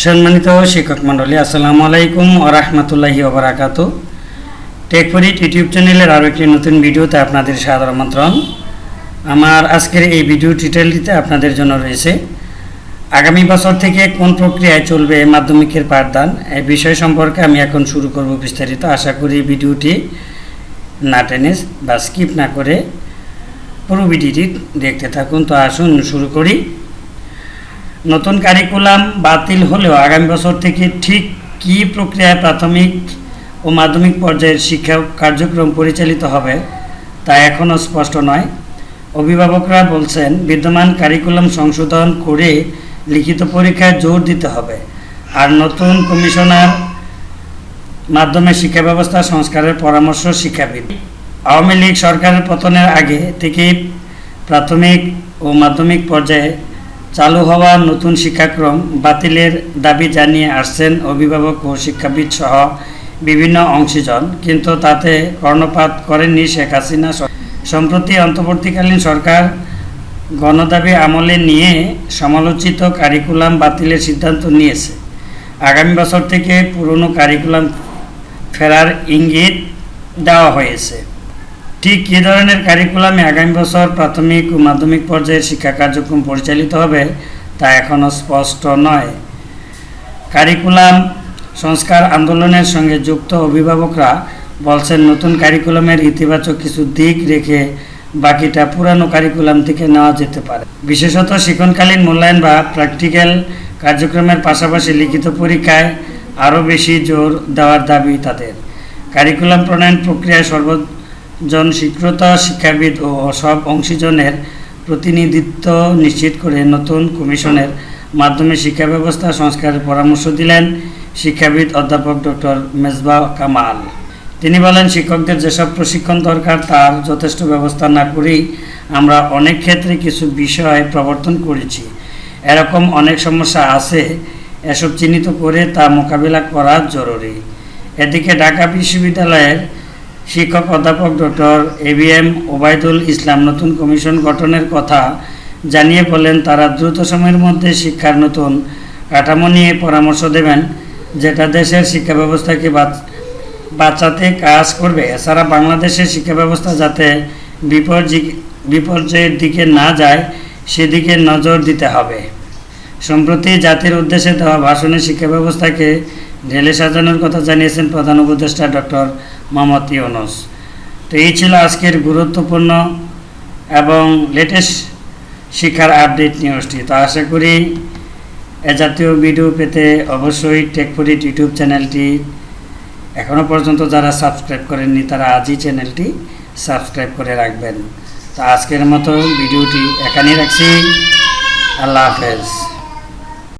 সম্মানিত শিক্ষক মণ্ডলী, আসসালামু আলাইকুম ও রহমতুল্লাহি ওবরাকাত টেকফরিট ইউটিউব চ্যানেলের আরও একটি নতুন ভিডিওতে আপনাদের সাদর আমন্ত্রণ। আমার আজকের এই ভিডিও টিটেলটিতে আপনাদের জন্য রয়েছে, আগামী বছর থেকে কোন প্রক্রিয়ায় চলবে মাধ্যমিকের পাঠদান এই বিষয় সম্পর্কে আমি এখন শুরু করব বিস্তারিত। আশা করি ভিডিওটি না টেনে বা স্কিপ না করে পুরো ভিডিওটি দেখতে থাকুন। তো আসুন শুরু করি। নতুন কারিকুলাম বাতিল হলেও আগামী বছর থেকে ঠিক কী প্রক্রিয়ায় প্রাথমিক ও মাধ্যমিক পর্যায়ের শিক্ষা কার্যক্রম পরিচালিত হবে, তা এখনও স্পষ্ট নয়। অভিভাবকরা বলছেন, বিদ্যমান কারিকুলাম সংশোধন করে লিখিত পরীক্ষায় জোর দিতে হবে। আর নতুন কমিশনার মাধ্যমে শিক্ষা ব্যবস্থা সংস্কারের পরামর্শ শিক্ষাবিদ। আওয়ামী লীগ সরকারের পতনের আগে থেকেই প্রাথমিক ও মাধ্যমিক পর্যায়ে চালু হওয়া নতুন শিক্ষাক্রম বাতিলের দাবি জানিয়ে আসছেন অভিভাবক ও শিক্ষাবিদ সহ বিভিন্ন অংশীজন। কিন্তু তাতে কর্ণপাত করেননি শেখ হাসিনা। সম্প্রতি অন্তর্বর্তীকালীন সরকার গণদাবি আমলে নিয়ে সমালোচিত কারিকুলাম বাতিলের সিদ্ধান্ত নিয়েছে। আগামী বছর থেকে পুরনো কারিকুলাম ফেরার ইঙ্গিত দেওয়া হয়েছে। ঠিক কী ধরনের কারিকুলামে আগামী বছর প্রাথমিক ও মাধ্যমিক পর্যায়ের শিক্ষা কার্যক্রম পরিচালিত হবে, তা এখনও স্পষ্ট নয়। কারিকুলাম সংস্কার আন্দোলনের সঙ্গে যুক্ত অভিভাবকরা বলছেন, নতুন কারিকুলামের ইতিবাচক কিছু দিক রেখে বাকিটা পুরানো কারিকুলাম থেকে নেওয়া যেতে পারে। বিশেষত শিক্ষণকালীন মূল্যায়ন বা প্র্যাকটিক্যাল কার্যক্রমের পাশাপাশি লিখিত পরীক্ষায় আরও বেশি জোর দেওয়ার দাবি তাদের। কারিকুলাম প্রণয়ন প্রক্রিয়ায় সর্বজন স্বীকৃত শিক্ষাবিদ ও সব অংশীজনের প্রতিনিধিত্ব নিশ্চিত করে নতুন কমিশনের মাধ্যমে শিক্ষা ব্যবস্থা সংস্কারের পরামর্শ দিলেন শিক্ষাবিদ অধ্যাপক ডক্টর মেজবা কামাল। তিনি বলেন, শিক্ষকদের যেসব প্রশিক্ষণ দরকার, তার যথেষ্ট ব্যবস্থা না করেই আমরা অনেক ক্ষেত্রে কিছু বিষয় প্রবর্তন করেছি। এরকম অনেক সমস্যা আছে, এসব চিহ্নিত করে তা মোকাবিলা করা জরুরি। এদিকে ঢাকা বিশ্ববিদ্যালয়ের শিক্ষক অধ্যাপক doctor A B M Obaidul Islam নতুন কমিশন গঠনের কথা জানিয়ে বলেন, তারা দ্রুত সময়ের মধ্যে শিক্ষার নতুন কাঠামো নিয়ে পরামর্শ দেবেন, যেটা দেশের শিক্ষা ব্যবস্থাকে বাঁচাতে কাজ করবে। এছাড়া বাংলাদেশের শিক্ষা ব্যবস্থা যাতে বিপর্যয় বিপর্যয়ের দিকে না যায়, সেদিকে নজর দিতে হবে। সম্প্রতি জাতির উদ্দেশ্যে দেওয়া ভাষণে শিক্ষা ব্যবস্থাকে ঢেলে সাজানোর কথা জানিয়েছেন প্রধান উপদেষ্টা ডক্টর মোহাম্মদ ইউনুস। তো এই ছিল আজকের গুরুত্বপূর্ণ এবং লেটেস্ট শিক্ষার আপডেট নিউজটি তো আশা করি এ জাতীয় ভিডিও পেতে অবশ্যই টেকফরিট ইউটিউব চ্যানেলটি এখনও পর্যন্ত যারা সাবস্ক্রাইব করেননি, তারা আজই চ্যানেলটি সাবস্ক্রাইব করে রাখবেন। তো আজকের মতো ভিডিওটি এখানেই রাখছি। আল্লাহ হাফেজ।